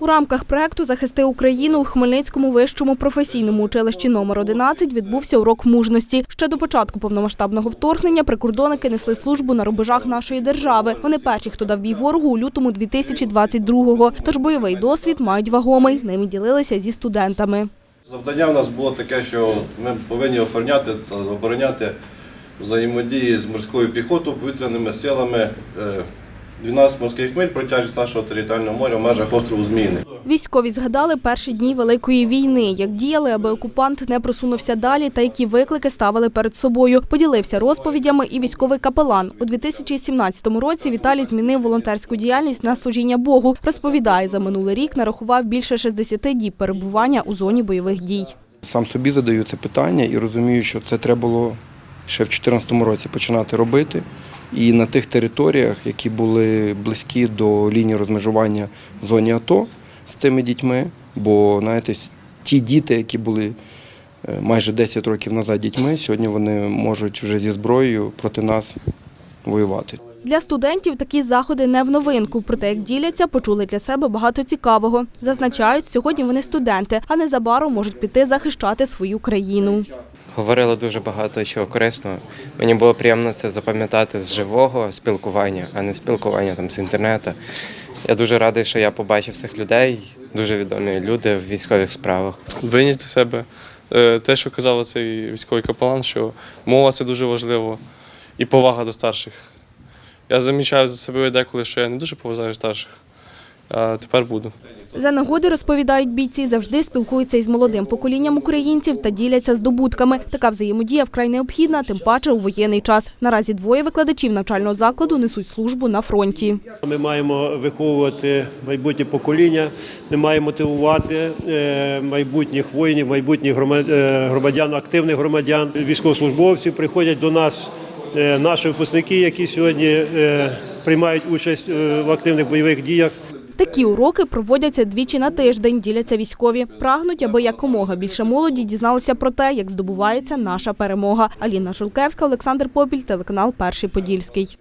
У рамках проекту Захисти Україну у Хмельницькому вищому професійному училищі номер 11 відбувся урок мужності. Ще до початку повномасштабного вторгнення прикордонники несли службу на рубежах нашої держави. Вони перші, хто дав бій ворогу у лютому 2022-го. Тож бойовий досвід мають вагомий. Ними ділилися зі студентами. Завдання в нас було таке, що ми повинні охороняти та обороняти взаємодії з морською піхотою, повітряними силами е, 12 морських миль протяжність нашого територіального моря в межах острову Зміїний. Військові згадали перші дні Великої війни, як діяли, аби окупант не просунувся далі та які виклики ставили перед собою. Поділився розповідями і військовий капелан. У 2017 році Віталій змінив волонтерську діяльність на служіння Богу. Розповідає, за минулий рік нарахував більше 60 діб перебування у зоні бойових дій. Сам собі задаю це питання і розумію, що це треба було ще в 2014 році починати робити. І на тих територіях, які були близькі до лінії розмежування в зоні АТО з цими дітьми, бо знаєте, ті діти, які були е, майже 10 років назад дітьми, сьогодні вони можуть вже зі зброєю проти нас воювати. Для студентів такі заходи не в новинку. Проте, як діляться, почули для себе багато цікавого. Зазначають, сьогодні вони студенти, а незабаром можуть піти захищати свою країну. Говорили дуже багато чого корисного. Мені було приємно це запам'ятати з живого спілкування, а не спілкування там з інтернету. Я дуже радий, що я побачив цих людей, дуже відомі люди в військових справах. вийняти з себе е, те, що казав цей військовий капелан, що мова це дуже важливо і повага до старших. Я замічаю за собою деколи, що я не дуже поважаю старших, тепер буду. За нагоди розповідають бійці, завжди спілкуються із молодим поколінням українців та діляться здобутками. Така взаємодія вкрай необхідна, тим паче у воєнний час. Наразі двоє викладачів навчального закладу несуть службу на фронті. Ми маємо виховувати майбутнє покоління, ми маємо мотивувати е, майбутніх воїнів, майбутніх е, громадян, активних громадян, військовослужбовців приходять до нас. е, Наші випускники, які сьогодні приймають участь в активних бойових діях, Такі уроки проводяться двічі на тиждень, діляться військові. Прагнуть, аби якомога більше молоді дізналося про те, як здобувається наша перемога. Аліна Жулкевська, Олександр Попіль, телеканал Перший Подільський.